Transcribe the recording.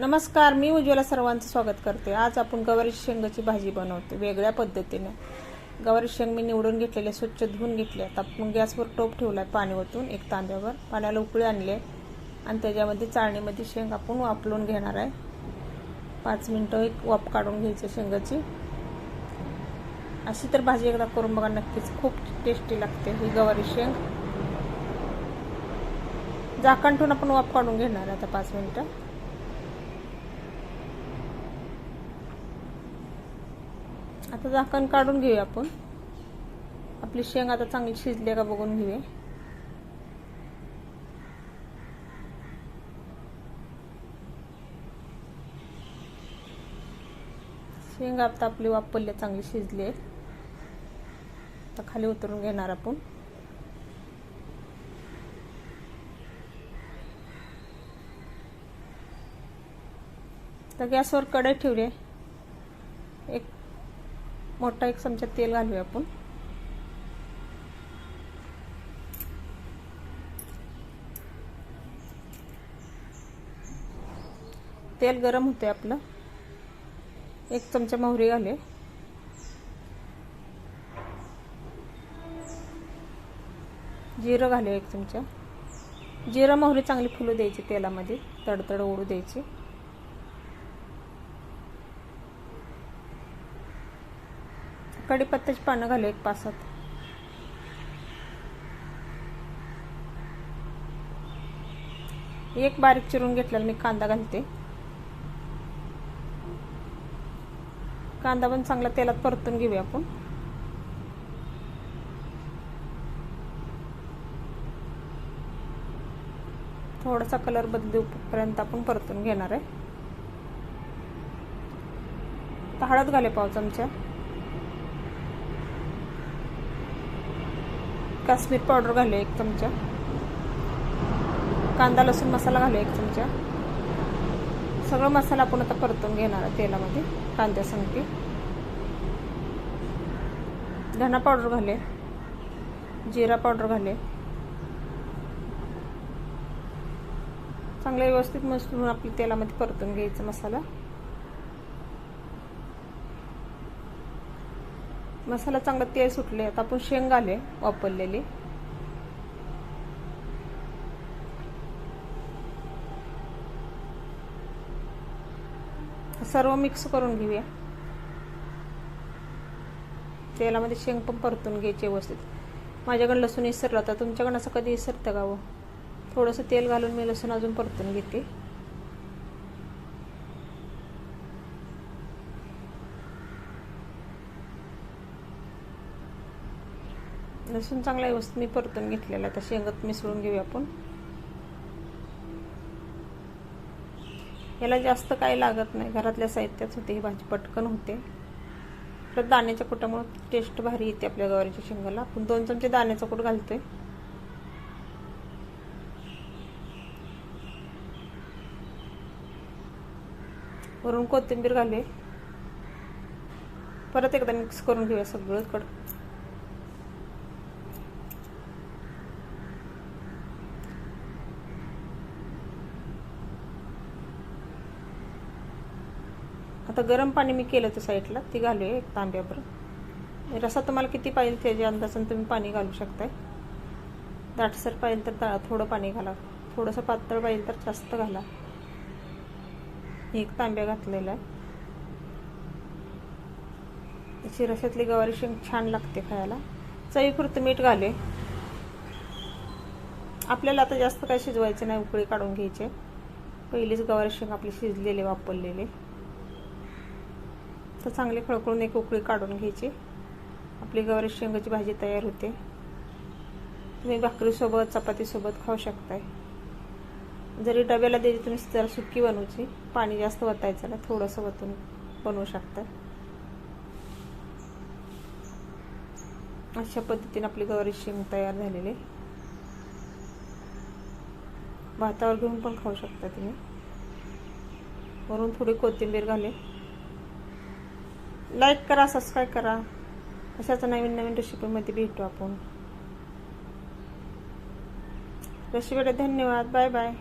नमस्कार मी उज्ज्वला सर्वांचं स्वागत करते. आज आपण गवारी शेंगाची भाजी बनवते वेगळ्या पद्धतीने. गवारी शेंग मी निवडून घेतलेले स्वच्छ धुवून घेतले. आता आपण गॅसवर टोप ठेवला आहे पाणी ओतून एक तांब्यावर. पाण्याला उकळी आणली आहे. आणि त्याच्यामध्ये चाळणीमध्ये शेंग आपण वापरून घेणार आहे. पाच मिनटं एक वाप काढून घ्यायची शेंगाची. अशी तर भाजी एकदा करून बघा नक्कीच खूप टेस्टी लागते ही गवारी शेंग. झाकण ठेवून आपण वाप काढून घेणार आहे आता पाच मिनटं. आता झाकण काढून घेऊया आपण. आपली शेंग आता चांगली शिजली का बघून घेऊया. शेंग आता आपली वापरली चांगली शिजली आहे. आता खाली उतरून घेणार आपण. तर गॅसवर कढई ठेवले एक मोठा एक चमचा तेल घालूया आपण. तेल गरम होते आपलं. एक चमचा मोहरी घाले जिरं घालूया एक चमचा. जिरं मोहरी चांगली फुलू द्यायची तेलामध्ये. तडतड ओढू द्यायची. कढीपत्त्याची पानं घालू एक पासात. एक बारीक चिरून घेतलेला मी कांदा घालते. कांदा पण चांगला तेलात परतून घेऊया आपण. थोडासा कलर बदलूपर्यंत आपण परतून घेणार आहे. तर हळद घाले पाव चमचा. काश्मीर पावडर घालू एक चमचा. कांदा लसूण मसाला घालू एक चमचा. सगळं मसाला आपण आता परतून घेणार आहे तेलामध्ये कांद्यासंगती धना पावडर घाले. जिरा पावडर घाले. चांगलं व्यवस्थित मस्त आपली तेलामध्ये परतून घ्यायचा मसाला. मसाला चांगला तेल सुटले आता आपण शेंग आले वापरलेली. सर्व मिक्स करून घेऊया. तेलामध्ये शेंग पण परतून घ्यायची व्यवस्थित. माझ्याकडे लसूण इसरला होता तुमच्याकडं असं कधी इसरतं का व थोडंसं तेल घालून मी लसूण अजून परतून घेते. लसूण चांगला व्यवस्थित मी परतून घेतलेला आहे. तर शेंगत मिसळून घेऊया आपण. याला जास्त काही लागत नाही. घरातल्या साहित्यात होते ही भाजी पटकन होते. परत दाण्याच्या कुटामुळे टेस्ट भारी येते आपल्या गवारीच्या शेंगाला. आपण दोन चमचे दाण्याचा कूट घालतोय. वरून कोथिंबीर घालूया. परत एकदा मिक्स करून घेऊया सगळं कड आता गरम पाणी मी केलं त्या साईडला ती घालूया एक तांब्यावर रसा तुम्हाला किती पाहिजे त्याच्या अंदाजाने तुम्ही पाणी घालू शकताय. दाटसर पाहिजे तर थोडं पाणी घाला. थोडंसं पातळ पाहिजे तर जास्त घाला. एक तांब्या घातलेला आहे. त्याची रशातली गवारी शेंग छान लागते खायला. चवीपुरतं मीठ घाले आपल्याला आता जास्त काय शिजवायचं नाही उकळी काढून घ्यायचे. पहिलीच गवारी शेंग आपली शिजलेले वापरलेले. तर चांगले खळखळून एक उकळी काढून घ्यायची. आपली गवारी शेंगाची भाजी तयार होते. तुम्ही भाकरीसोबत चपातीसोबत खाऊ शकताय. जरी डब्याला द्यायची तुम्ही जरा सुकी बनवची. पाणी जास्त वतायचं ना थोडंसं वतून बनवू शकता अशा पद्धतीने आपली गवारी शेंग तयार झालेली. भातावर घेऊन पण खाऊ शकता तुम्ही. वरून थोडी कोथिंबीर घाले. लाईक करा सबस्क्राईब करा. अशाच नवीन नवीन रेसिपीमध्ये भेटू आपण. रेसिपीला धन्यवाद. Bye bye